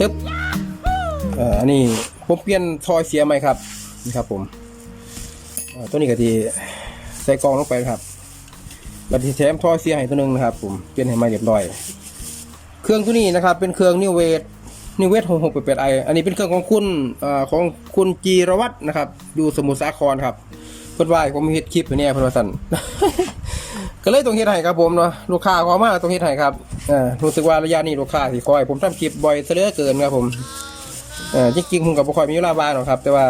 ตึ๊บเอ่ออันนี้ผมเปลี่ยนทอยเสียใหม่ครับ นี่ครับผมเอ่อตัวนี้ก็ที่ใส่กล่องลงไปครับแล้วที่แถมทอยเสียให้ตัวหนึงนะครับ ผมเปลี่ยนให้ใหม่เรียบร้อย เครื่องตัวนี้นะครับ เป็นเครื่องนิวเวทนิวเวทหกหกแปดไออันนี้เป็นเครื่องของคุณเอ่อของคุณจีรวัตรนะครับ อยู่สมุทรสาครครับเพิ่นว่าให้ผมเฮ็ดคลิปไปเนี่ยเพิ่นว่าสั่น ก็เลยต้องเฮ็ดให้ครับผมเนาะลูกค้าขอมาต้องเฮ็ดให้ครับเออรู้สึกว่าระยะนี้ลูกค้าสิคอย ผมทำคลิปบ่อยเหลือเกินครับผมเออจริงๆผมก็บ่ค่อยมีเวลาว่างหรอกครับ แต่ว่า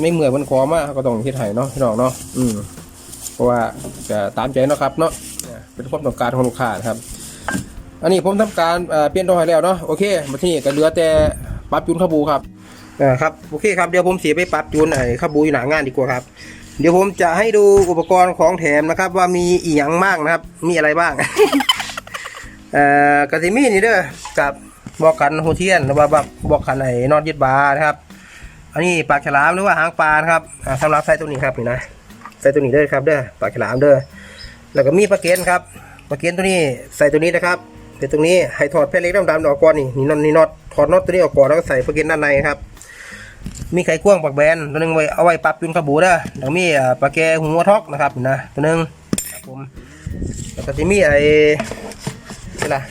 ไม่เมื่อเพิ่นขอมาก็ต้องเฮ็ดให้เนาะพี่น้องเนาะอืมเพราะว่าจะตามใจเนาะครับเนาะเป็นความต้องการของลูกค้าครับ อันนี้ผมทำการเปลี่ยนตัวให้แล้วเนาะโอเคมาที่นี่ก็เหลือแต่ปรับจูนขบูครับเออครับโอเคครับเดี๋ยวผมเสียไปปรับจูนไอ้ขบูอยู่หนางานดีกว่าครับ เดี๋ยวผมจะให้ดูอุปกรณ์ของแถมนะครับ ว่ามีอีหยังบ้างนะครับ มีอะไรบ้าง เอ่อกระสิมีนี่เด้อกับบอกกันโฮเทียนหรือว่าบอกบอกกันไอ้นอนยึดบานะครับ อันนี้ปากฉลามหรือว่าหางปลานะครับอ่าสำหรับใส่ตัวนี้ครับนี่นะใส่ตัวนี้เด้อครับเด้อปากฉลามเด้อแล้วก็มีปลาเกนครับปลาเกนตัวนี้ใส่ตัวนี้นะครับเป็นตรงนี้ให้ถอดแผ่นเล็กดำๆออกก่อนนี่นี่น็อตนี่น็อตถอดน็อตตัวนี้ออกก่อนแล้วก็ใส่ปลาเกนด้านในครับ มีไข่ควงปักแบนตัวหนึงไว้เอาไว้ปรับจุนขบูเด้อแล้วมีปลาแกหัวทอกนะครับนะตัวหนึงครับผมแล้วก็จะมีไอ้นี่ล่ะ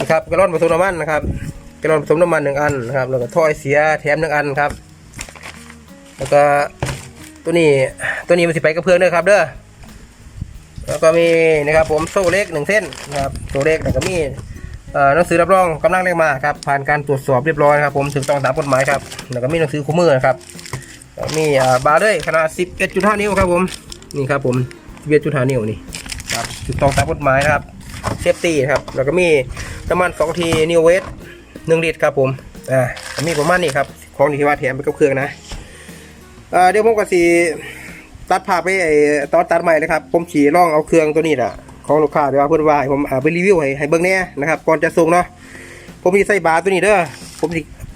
นะครับกระลอนผสมน้ำมันนะครับกระลอนผสมน้ำมันหนึ่งอันนะครับแล้วก็ถ้อยเสียแถมหนึ่งอันครับ แล้วก็ตัวนี้ตัวนี้มันสิไปกระเพื่องเด้อครับเด้อแล้วก็มีนะครับผมโซ่เล็กหนึ่งเส้นนะครับโซ่เล็กแล้วก็มี หนังสือรับรองกำลังเรียกมาครับผ่านการตรวจสอบเรียบร้อยครับผมถูกต้องตามกฎหมายครับแล้วก็มีหนังสือคู่มือนะครับมีอ่าบาร์ด้วยขนาด 11.5 นิ้วครับผมนี่ครับผม11.5 นิ้วนี่ครับถูกต้องตามกฎหมายนะครับเซฟตี้ครับแล้วก็มีน้ำมัน2ทีนิวเวส1ลิตรครับผมอ่ามีประมาณนี้ครับของที่ว่าแถมไปกับเครื่องนะเอ่อเดี๋ยวผมก็สีตัดภาพไปไอ้ตอนตัดใหม่นะครับ ผมสีร่องเอาเครื่องตัวนี้แหละ ของลูกค้าเดี๋ยวว่าเพื่อนว่าให้ผมเอาไปรีวิวให้ให้เบิ่งแน่นะครับก่อนจะส่งเนาะผมจะใส่บาตัวนี้เด้อผม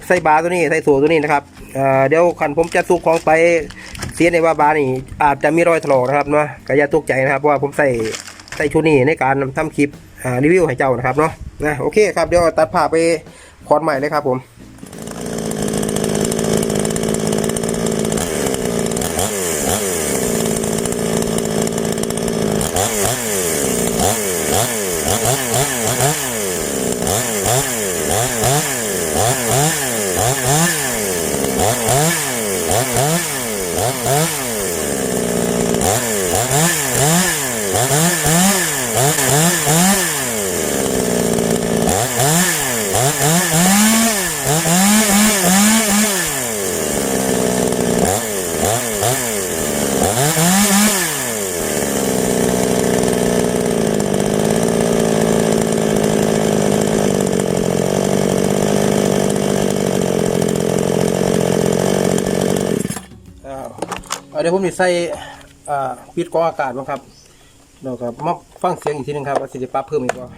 ใส่บาตัวนี้ใส่โซ่ตัวนี้นะครับเดี๋ยวคันผมจะส่งของไปเสียในว่าบานี่อาจจะมีรอยถลอกนะครับเนาะก็อย่าตกใจนะครับเพราะว่าผมใส่ใส่ชุดนี้ในการทำคลิปรีวิวให้เจ้านะครับเนาะนะโอเคครับเดี๋ยวตัดภาไปคอนใหม่เลยครับผม เอาเดี๋ยวผมจะใส่ปิดกรองอากาศบ้างครับเราก็มาฟังเสียงอีกทีหนึงครับว่าสิจะปรับเพิ่มอีกว่า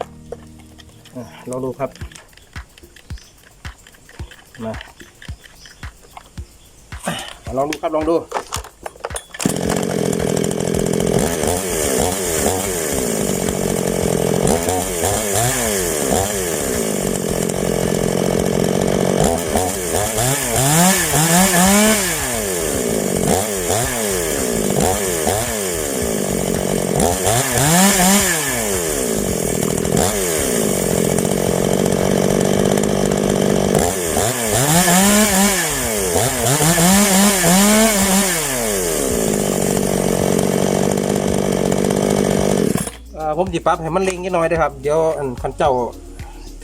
อ่าลองดูครับมาลองดูครับลองดู ผมจะปรับให้มันเล็งนิดหน่อยนะครับ เดี๋ยวอันคันเจ้า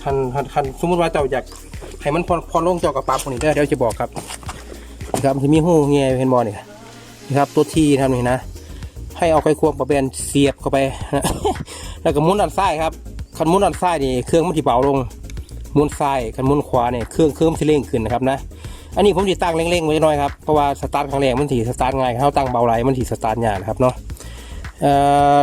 คันคันคันสมมติว่าเจ้าอยากให้มันพอพอลงเจ้ากับปรับคนนี้เด้อเดี๋ยวจะบอกครับนะครับมันจะมีหูเงี้ยเห็นบอลนี่นะครับตัวทีทำนี่นะ ให้เอาไขควงประแบนเสียบเข้าไปนะแล้วก็มุนด้านซ้ายครับคันมุนด้านซ้ายนี่เครื่องมันจะเบาลงมุนซ้ายคันมุนขวาเนี่ยเครื่องเครื่องมันจะเร่งขึ้นนะครับนะอันนี้ผมจะตั้งเร่งๆไว้หน่อยครับเพราะว่าสตาร์ทครั้งแรกมันถีสตาร์ทง่ายเขาตั้งเบาไหลมันถีสตาร์ทยากนะครับเนาะเอ่อ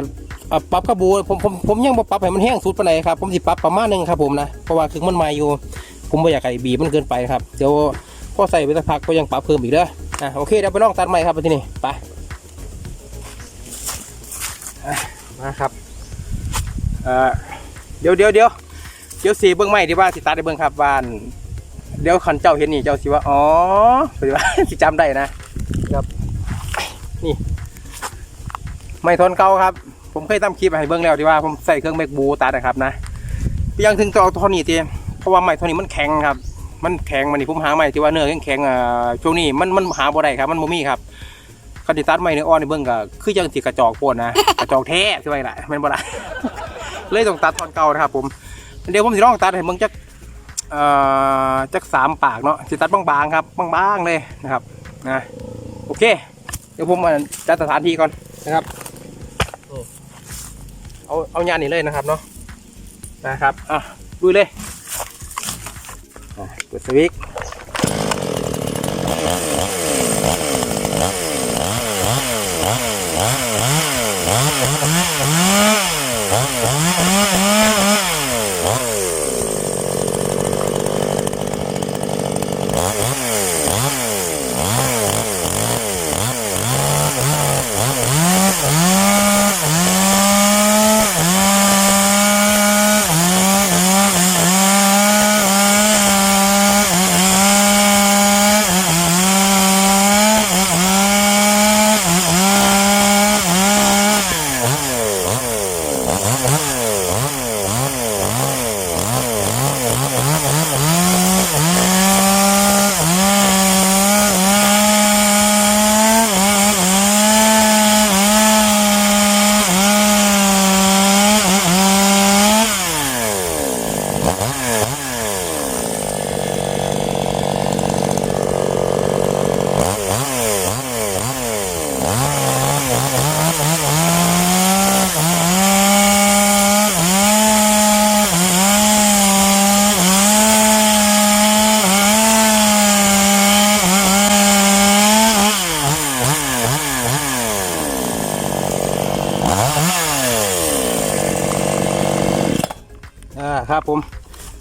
ปรับกระบูผมผมผมยังปรับให้มันแห้งสุดปานใดครับผมสิปรับประมาณหนึงครับผมนะเพราะว่าคือมันมาอยู่ ผมไม่อยากให้บีบมันเกินไปครับเดี๋ยวพอใส่ไปสักพักก็ยังปรับเพิ่มอีกเด้ออะโอเคเดี๋ยวไปลองตัดใหม่ครับที่นี่ไป มาครับเดี๋ยวเดี๋ยวเดี๋ยวเดี๋ยวสีเบื้องใหม่ที่ว่าสิตัดในเบื้องครับว่านเดี๋ยวคันเจ้าเห็นนี่เจ้าสิว่าอ๋อปฏิว่าสิจำได้นะครับนี่ ไม่ทนเก่าครับ ผมเคยทำคลิปให้เบิ่งแล้วที่ว่าผมใส่เครื่องเมกบูตัดนะครับนะยังถึงตัวท่อนี้ทีเพราะว่าไม้ท่อนี้มันแข็งครับ มันแข็งมันนี่ผมหาไม้ที่ว่าเนื้อแข็งๆอ่าช่วงนี้มันมันหาบ่ได้ครับ มันบ่มีครับ คันที่ตัดไม้เนื้ออ่อนในเบิ่งก็คือจังสิกระจอกโพดนะ กระจอกแท้ใช่ไหมล่ะแมันบ่ได้เลยต้องตัดทอนเก่านะครับผมเดี๋ยวผมสิลองตัดให้เบิ่งจักเอ่อจักสามปากเนาะสิตัดบางๆครับบางๆเลยนะครับนะโอเค เดี๋ยวผมมาจัดสถานที่ก่อนนะครับเอาเอายานนี่เลยนะครับเนาะนะครับอะดูเลยอะกดสวิตช์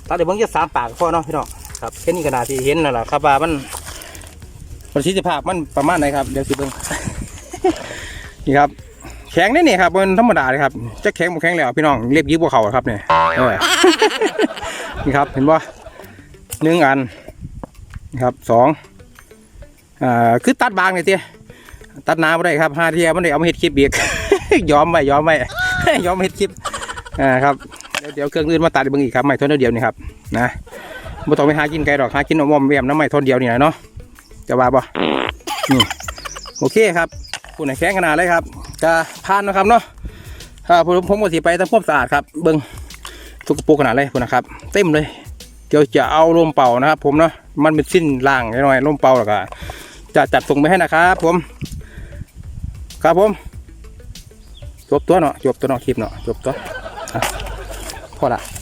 ตัดเดี๋ยวเบิ่งจะสามปากก็พอเนาะพี่น้องครับแค่นี้กระดาษที่เห็นนั่นแหละครับว่ามันประสิทธิภาพมันประมาณไหนครับเดี๋ยวสิเบิ่งนี่ครับแข็งนี่นี่ครับมันธรรมดาเลยครับจะแข็งบ่แข็งแล้วพี่น้องเรียบยิบกว่าเขาครับเนี่ยเออนี่ครับเห็นป่หนึ่งอันนี่ครับสองอ่าคือตัดบางเลยเตี้ยตัดหน้ำไม่ได้ครับห้าเทียมันได้เอามาเห็ดคลิปอีกยอมไว้ยอมไว้ยอมมาเห็ดคลิปอ่าครับ เดี๋ยวเครื่องอื่นมาตัดเบิ่งอีกครับไม่ทนเดียวนี่ครับนะไม่ต้องไปหากินไกลหรอกหากินอมๆแวมน้ำไม่ทนเดียวนี่แหละเนาะจะว่าป่นี่โอเคครับคุณไหนแข็งขนาดเลยครับจะผ่านนะครับเนาะอ่าผมผมก็สิไปทำความสะอาดครับเบิ่งทุกปุกขนาดเลยคุณนะครับ เต็มเลยเดี๋ยวจะเอาลมเป่านะครับ ผมเนาะมันเป็นสิ้นล่างหน่อยๆลมเป่าแล้วก็จะจัดส่งไปให้นะครับ ผม ครับผมจบตัวเนาะจบตัวเนาะคลิปเนาะจบตัว Bora.